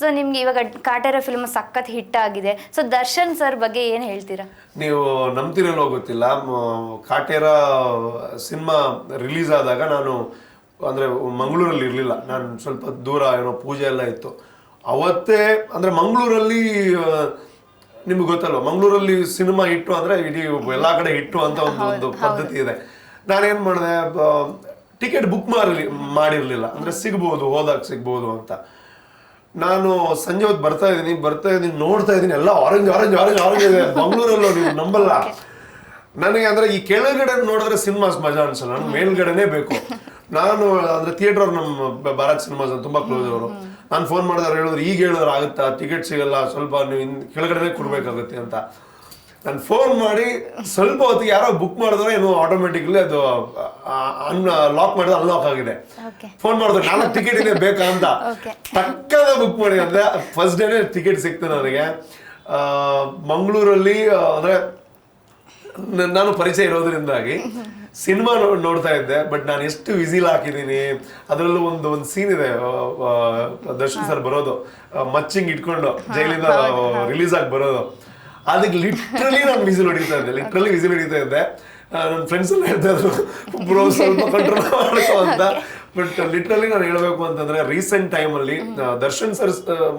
So ನಿಮ್ಗೆ ಇವಾಗ Kaatera film ಸಖತ್ ಹಿಟ್ ಆಗಿದೆ. ಸೊ ದರ್ಶನ್ ಸರ್ ಬಗ್ಗೆ ಏನು ಹೇಳ್ತೀರಾ? ನೀವು ನಂಬ್ತಿರಲ್ಲೋ ಗೊತ್ತಿಲ್ಲ. ಕಾಟೇರ ಸಿನಿಮಾ ರಿಲೀಸ್ ಆದಾಗ ನಾನು ಅಂದ್ರೆ ಮಂಗಳೂರಲ್ಲಿ ಇರಲಿಲ್ಲ. ನಾನು ಸ್ವಲ್ಪ ದೂರ ಏನೋ ಪೂಜೆ ಎಲ್ಲ ಇತ್ತು. ಅವತ್ತೇ ಅಂದ್ರೆ ಮಂಗಳೂರಲ್ಲಿ ನಿಮ್ಗೆ ಗೊತ್ತಲ್ವ? ಮಂಗಳೂರಲ್ಲಿ ಸಿನಿಮಾ ಇಟ್ಟು ಅಂದ್ರೆ ಇಡೀ ಎಲ್ಲಾ ಕಡೆ ಹಿಟ್ಟು ಅಂತ ಒಂದು ಒಂದು ಪದ್ಧತಿ ಇದೆ. ನಾನೇನ್ ಮಾಡಿದೆ ಟಿಕೆಟ್ ಬುಕ್ ಮಾಡಿರ್ಲಿ ಮಾಡಿರಲಿಲ್ಲ. ಅಂದ್ರೆ ಸಿಗ್ಬೋದು ಹೋದಾಗ ಸಿಗ್ಬೋದು ಅಂತ. ನಾನು ಸಂಜೆ ಹೊತ್ತು ಬರ್ತಾ ಇದ್ದೀನಿ ಬರ್ತಾ ಇದ್ದೀನಿ ನೋಡ್ತಾ ಇದ್ದೀನಿ ಎಲ್ಲ ಆರೆಂಜ್ ಆರೆಂಜ್ ಆರೆಂಜ್ ಆರೆಂಜ್ ಇದೆ. ಮಂಗಳೂರಲ್ಲೂ ನೀವು ನಂಬಲ್ಲ. ನನಗೆ ಅಂದ್ರೆ ಈ ಕೆಳಗಡೆ ನೋಡಿದ್ರೆ ಸಿನಿಮಾಸ್ ಮಜಾ ಅನ್ಸಲ್ಲ. ನಾನು ಮೇಲ್ಗಡೆನೆ ಬೇಕು. ನಾನು ಅಂದ್ರೆ ಥಿಯೇಟರ್ ಅವ್ರು ನಮ್ಮ ಭಾರತ್ ಸಿನಿಮಾಸ್ ಅಂತ ತುಂಬಾ ಕ್ಲೋಸ್ ಅವರು. ನಾನು ಫೋನ್ ಮಾಡಿದವ್ರು ಹೇಳಿದ್ರು ಈಗ ಹೇಳಿದ್ರೆ ಆಗುತ್ತಾ? ಟಿಕೆಟ್ ಸಿಗಲ್ಲ ಸ್ವಲ್ಪ ನೀವು ಇನ್ ಕೆಳಗಡೆನೆ ಕೊಡ್ಬೇಕಾಗುತ್ತೆ ಅಂತ. ನಾನು ಫೋನ್ ಮಾಡಿ ಸ್ವಲ್ಪ ಹೊತ್ತಿಗೆ ಯಾರೋ ಬುಕ್ ಮಾಡಿದ್ರೆ ಏನು ಆಟೋಮೆಟಿಕ್ಲಿ ಅದು ಅನ್ ಲಾಕ್ ಮಾಡಿದ್ರೆ ಅನ್ಲಾಕ್ ಆಗಿದೆ. ಫೋನ್ ಮಾಡಿದ್ರು ನಾಲ್ಕು ಟಿಕೆಟ್ ಇದೆ ಬೇಕಾ ಅಂತ. ಪಕ್ಕದ ಟಕ್ಕದ ಬುಕ್ ಮಾಡಿ ಅಂದ್ರೆ ಫಸ್ಟ್ ಡೇನೆ ಟಿಕೆಟ್ ಸಿಕ್ತು ನನಗೆ. ಮಂಗಳೂರಲ್ಲಿ ಅಂದ್ರೆ ನಾನು ಪರಿಚಯ ಇರೋದ್ರಿಂದಾಗಿ ಸಿನಿಮಾ ನೋಡ್ತಾ ಇದ್ದೆ ಬಟ್ ನಾನು ಎಷ್ಟು ವಿಸಿಲ್ ಹಾಕಿದ್ದೀನಿ ಅದರಲ್ಲೂ ಒಂದು ಒಂದು ಸೀನ್ ಇದೆ ದರ್ಶನ್ ಸರ್ ಬರೋದು. ಮಚ್ಚಿಂಗ್ ಇಟ್ಕೊಂಡು ಜೈಲಿಂದ ರಿಲೀಸ್ ಆಗಿ ಬರೋದು. ಅದಕ್ಕೆ ಲಿಟ್ರಲಿ ನಾನು ವಿಸಿಲ್ ಹೊಡಿತಾ ಇದ್ದೆ ಲಿಟ್ರಲಿ ವಿಸಿಲ್ ಹೊಡಿತಾ ಇದ್ದೆ. ನನ್ನ ಫ್ರೆಂಡ್ಸ್ ಎಲ್ಲ ಹೇಳ್ತಾ ಇದ್ರು ಬ್ರೋ ಸ್ವಲ್ಪ ಕಂಟ್ರೋಲ್ ಮಾಡ್ಕೋ ಅಂತ. ಬಟ್ ಲಿಟ್ರಲಿ ನಾನು ಹೇಳಬೇಕು ಅಂತಂದ್ರೆ ರೀಸೆಂಟ್ ಟೈಮಲ್ಲಿ ದರ್ಶನ್ ಸರ್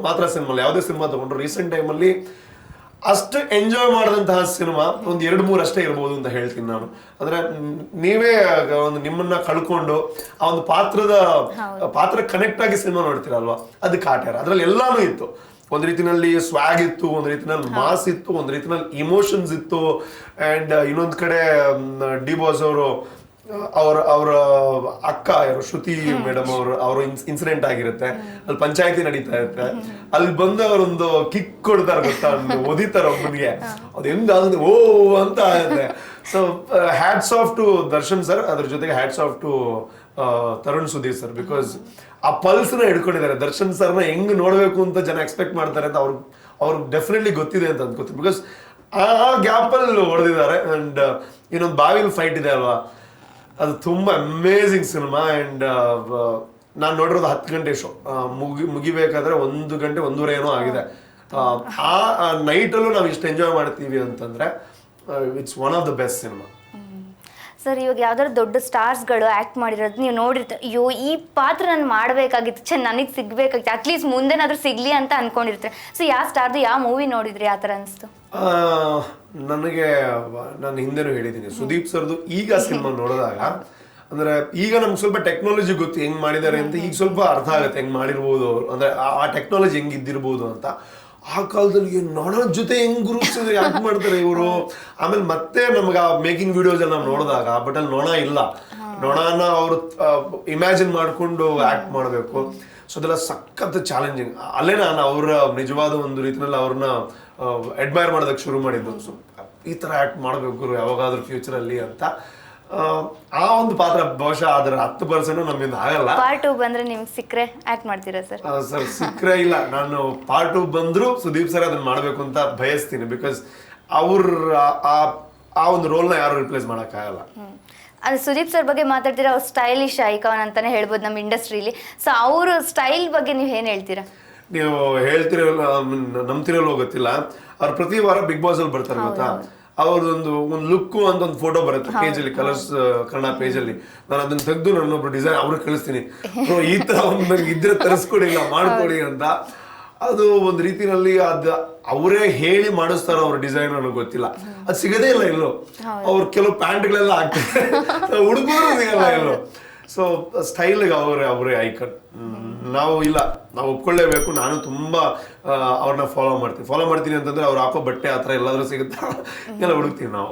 ಮಾತ್ರ ಸಿನಿಮಾ ಯಾವುದೇ ಸಿನಿಮಾ ತಗೊಂಡ್ರು ರೀಸೆಂಟ್ ಟೈಮಲ್ಲಿ ಅಷ್ಟು ಎಂಜಾಯ್ ಮಾಡಿದಂತಹ ಸಿನಿಮಾ ಒಂದು ಎರಡು ಮೂರು ಅಷ್ಟೇ ಇರ್ಬೋದು ಅಂತ ಹೇಳ್ತೀನಿ ನಾನು. ಅಂದ್ರೆ ನೀವೇ ಒಂದು ನಿಮ್ಮನ್ನ ಕಳ್ಕೊಂಡು ಆ ಒಂದು ಪಾತ್ರದ ಪಾತ್ರ ಕನೆಕ್ಟ್ ಆಗಿ ಸಿನಿಮಾ ನೋಡ್ತೀರಲ್ವಾ? ಅದು ಕಾಟ್ಯಾರ. ಅದ್ರಲ್ಲಿ ಎಲ್ಲಾನು ಇತ್ತು. ಒಂದ್ ರೀತಿನಲ್ಲಿ ಸ್ವಾಗ್ ಇತ್ತು ಒಂದ್ ರೀತಿನಲ್ಲಿ ಮಾಸ್ ಇತ್ತು ಒಂದ್ ರೀತಿನಲ್ಲಿ ಇಮೋಷನ್ಸ್ ಇತ್ತು. ಅಂಡ್ ಇನ್ನೊಂದ್ ಕಡೆ ಡಿ ಬಾಸ್ ಅವರು ಅವ್ರ ಅವರ ಅಕ್ಕ ಯಾರು ಶ್ರುತಿ ಮೇಡಮ್ ಅವರು ಅವರು ಇನ್ಸಿಡೆಂಟ್ ಆಗಿರುತ್ತೆ. ಅಲ್ಲಿ ಪಂಚಾಯತಿ ನಡೀತಾ ಇರುತ್ತೆ. ಅಲ್ಲಿ ಬಂದು ಅವರೊಂದು ಕಿಕ್ ಕೊಡ್ತಾರೆ ಗೊತ್ತಾ? ಒಂದು ಒದಿತಾರೆ ಒಬ್ಬನಿಗೆ ಅದು ಹೆಂಗ ಓ ಅಂತ ಆಗುತ್ತೆ. So hats off to Darshan sir ಅದ್ರ ಜೊತೆಗೆ hats off to Tharun Sudhir sir because ಆ ಪಲ್ಸ್ನ ಹಿಡ್ಕೊಂಡಿದ್ದಾರೆ. ದರ್ಶನ್ ಸರ್ನ ಹೆಂಗ್ ನೋಡಬೇಕು ಅಂತ ಜನ ಎಕ್ಸ್ಪೆಕ್ಟ್ ಮಾಡ್ತಾರೆ ಅಂತ ಅವ್ರು ಅವ್ರಿಗೆ ಡೆಫಿನೆಟ್ಲಿ ಗೊತ್ತಿದೆ ಅಂತ ಅನ್ಕೋತೀನಿ. ಬಿಕಾಸ್ ಆ ಗ್ಯಾಪ್ ಅಲ್ಲಿ ಹೊಡೆದಿದ್ದಾರೆ. ಅಂಡ್ ಇನ್ನೊಂದು ಬಾವಿಲ್ ಫೈಟ್ ಇದೆ ಅಲ್ವಾ? ಅದು ತುಂಬಾ ಅಮೇಝಿಂಗ್ ಸಿನಿಮಾ ಅಂಡ್ ನಾನು ನೋಡಿರೋದು ಹತ್ತು ಗಂಟೆ ಶೋ ಮುಗಿ, ಮುಗಿಬೇಕಾದ್ರೆ ಒಂದು ಗಂಟೆ, ಒಂದೂವರೆ ಏನೋ ಆಗಿದೆ. ಆ ನೈಟಲ್ಲೂ ನಾವು ಇಷ್ಟು ಎಂಜಾಯ್ ಮಾಡ್ತೀವಿ ಅಂತಂದ್ರೆ it's one of the best cinema sir ಇವಾಗ ಯಾವ್ದಾದ್ರು ದೊಡ್ಡ ಸ್ಟಾರ್ಸ್ಗಳು ಆ್ಯಕ್ಟ್ ಮಾಡಿರೋದು ನೀವು ನೋಡಿರ್ತ ಅಯ್ಯೋ ಈ ಪಾತ್ರ ನಾನು ಮಾಡಬೇಕಾಗಿತ್ತು. ಚೆನ್ನ ನನಗೆ ಸಿಗ್ಬೇಕಾಗಿತ್ತು. ಅಟ್ಲೀಸ್ಟ್ ಮುಂದೆನಾದ್ರೂ ಸಿಗ್ಲಿ ಅಂತ ಅನ್ಕೊಂಡಿರ್ತಾರೆ ಸೊ ಯಾವ ಸ್ಟಾರ್ದು ಯಾವ ಮೂವಿ ನೋಡಿದ್ರಿ ಆ ಥರ ಅನಿಸ್ತು? ನನಗೆ ನಾನು ಹಿಂದೆನೂ ಹೇಳಿದ್ದೀನಿ ಸುದೀಪ್ ಸರ್ದು ಈಗ ಸಿನಿಮಾ ನೋಡಿದಾಗ ಅಂದ್ರೆ ಈಗ ನಮ್ಗೆ ಸ್ವಲ್ಪ ಟೆಕ್ನಾಲಜಿ ಗೊತ್ತು ಹೆಂಗ್ ಮಾಡಿದ್ದಾರೆ ಅಂತ ಈಗ ಸ್ವಲ್ಪ ಅರ್ಥ ಆಗುತ್ತೆ ಹೆಂಗ್ ಮಾಡಿರ್ಬೋದು ಅವ್ರು. ಅಂದ್ರೆ ಆ ಟೆಕ್ನಾಲಜಿ ಹೆಂಗ್ ಇದ್ದಿರ್ಬೋದು ಅಂತ. ಆ ಕಾಲದಲ್ಲಿ ನೊಣ ಜೊತೆ ಹೆಂಗ್ ಗ್ರೂಪ್ಸ್ ಯಾಕೆ ಮಾಡ್ತಾರೆ ಇವರು? ಆಮೇಲೆ ಮತ್ತೆ ನಮ್ಗೆ ಆ ಮೇಕಿಂಗ್ ವಿಡಿಯೋಸ್ ಎಲ್ಲ ನೋಡಿದಾಗ ಬಟ್ ಅಲ್ಲಿ ನೊಣ ಇಲ್ಲ. ನೊಣನ ಅವರು ಇಮ್ಯಾಜಿನ್ ಮಾಡ್ಕೊಂಡು ಆಕ್ಟ್ ಮಾಡಬೇಕು. ಸೊ ಅದೆಲ್ಲ ಸಖತ್ ಚಾಲೆಂಜಿಂಗ್ ಅಲ್ಲೇ ನಾನು ಅವರ ನಿಜವಾದ ಒಂದು ರೀತಿಯಲ್ಲಿ ಅವ್ರನ್ನ ಅಡ್ಮೈರ್ ಮಾಡೋದಕ್ಕೆ ಶುರು ಮಾಡಿದ್ದು. ಸೊ ಈ ತರ ಆಕ್ಟ್ ಮಾಡಬೇಕು ಯಾವಾಗಾದ್ರೂ ಫ್ಯೂಚರ್ ಅಲ್ಲಿ ಅಂತ. ಆ, ಆ ಒಂದು ಪಾತ್ರ ಬಹುಶಃ ಅದರ ಹತ್ತು ಪರ್ಸೆಂಟ್ ನಮ್ಮಿಂದ ಆಗಲ್ಲ. ಪಾರ್ಟ್ ಟು ಬಂದ್ರೆ ನಿಮ್ಗೆ ಸಿಕ್ಕರೆ ಆಕ್ಟ್ ಮಾಡ್ತೀರಾ ಸರ್ ಸರ್ ಸಿಕ್ಕರೆ ಇಲ್ಲ. ನಾನು ಪಾರ್ಟ್ ಟು ಬಂದ್ರು ಸುದೀಪ್ ಸರ್ ಅದನ್ನ ಮಾಡಬೇಕು ಅಂತ ಬಯಸ್ತೀನಿ ಬಿಕಾಸ್ ಅವ್ರ ಆ- ಒಂದು ರೋಲ್ನ ಯಾರು ರಿಪ್ಲೇಸ್ ಮಾಡೋಕ್ಕಾಗಲ್ಲ. ಅದು ಸುದೀಪ್ ಸರ್ ಬಗ್ಗೆ ಮಾತಾಡ್ತೀರಾ? ಅವ್ರು ಸ್ಟೈಲಿಶ್ ಐಕಾನ್ ಅಂತಾನೆ ಹೇಳ್ಬೋದು ನಮ್ಮ ಇಂಡಸ್ಟ್ರಿಲಿ ಸೊ ಅವ್ರ ಸ್ಟೈಲ್ ಬಗ್ಗೆ ನೀವು ಏನು ಹೇಳ್ತೀರಾ? ನೀವು ಹೇಳ್ತಿರಲ್ಲ ನಂಬ್ತಿರಲ್ಲೋ ಗೊತ್ತಿಲ್ಲ. ಅವ್ರು ಪ್ರತಿ ವಾರ ಬಿಗ್ ಬಾಸ್ ಅಲ್ಲಿ ಬರ್ತಾರೆ ಗೊತ್ತಾ? ಅವ್ರದೊಂದು ಒಂದು ಲುಕ್ ಅಂತ ಒಂದು ಫೋಟೋ ಬರುತ್ತೆ ಪೇಜ್ ಅಲ್ಲಿ ಕಲರ್ಸ್ ಕನ್ನಡ ಪೇಜ್ ಅಲ್ಲಿ. ನಾನು ಅದನ್ನ ತೆಗೆದು ನನ್ನೊಬ್ರು ಡಿಸೈನ್ ಅವ್ರಿಗೆ ಕಳಿಸ್ತೀನಿ. "ಬ್ರೋ, ಈ ತರ ಒಂದು ನನಗೆ ಇದ್ರೆ ತರಿಸ್ಕೊಡಿ ಇಲ್ಲ ಮಾಡ್ಕೊಡಿ ಅಂತ. ಅದು ಒಂದು ರೀತಿನಲ್ಲಿ ಅದು ಅವರೇ ಹೇಳಿ ಮಾಡಿಸ್ತಾರ ಅವ್ರ ಡಿಸೈನ್ ಅನ್ನೋ ಗೊತ್ತಿಲ್ಲ. ಅದು ಸಿಗದೇ ಇಲ್ಲ ಎಲ್ಲೋ ಅವ್ರು ಕೆಲವು ಪ್ಯಾಂಟ್ಗಳೆಲ್ಲ ಹಾಕ್ತಾರೆ. ಹುಡುಗರು ಸಿಗಲ್ಲ ಎಲ್ಲೋ ಸೊ ಸ್ಟೈಲ್ಗೆ ಅವರೇ ಅವರೇ ಐಕನ್. ನಾವು ಇಲ್ಲ. ನಾವು ಒಪ್ಕೊಳ್ಳೇಬೇಕು. ನಾನು ತುಂಬ ಅವ್ರನ್ನ ಫಾಲೋ ಮಾಡ್ತೀನಿ. ಫಾಲೋ ಮಾಡ್ತೀನಿ ಅಂತಂದ್ರೆ ಅವ್ರು ಹಾಕೋ ಬಟ್ಟೆ ಆ ಥರ ಎಲ್ಲಾದರೂ ಸಿಗುತ್ತಾ? ಎಲ್ಲ ಹುಡುಕ್ತೀವಿ ನಾವು.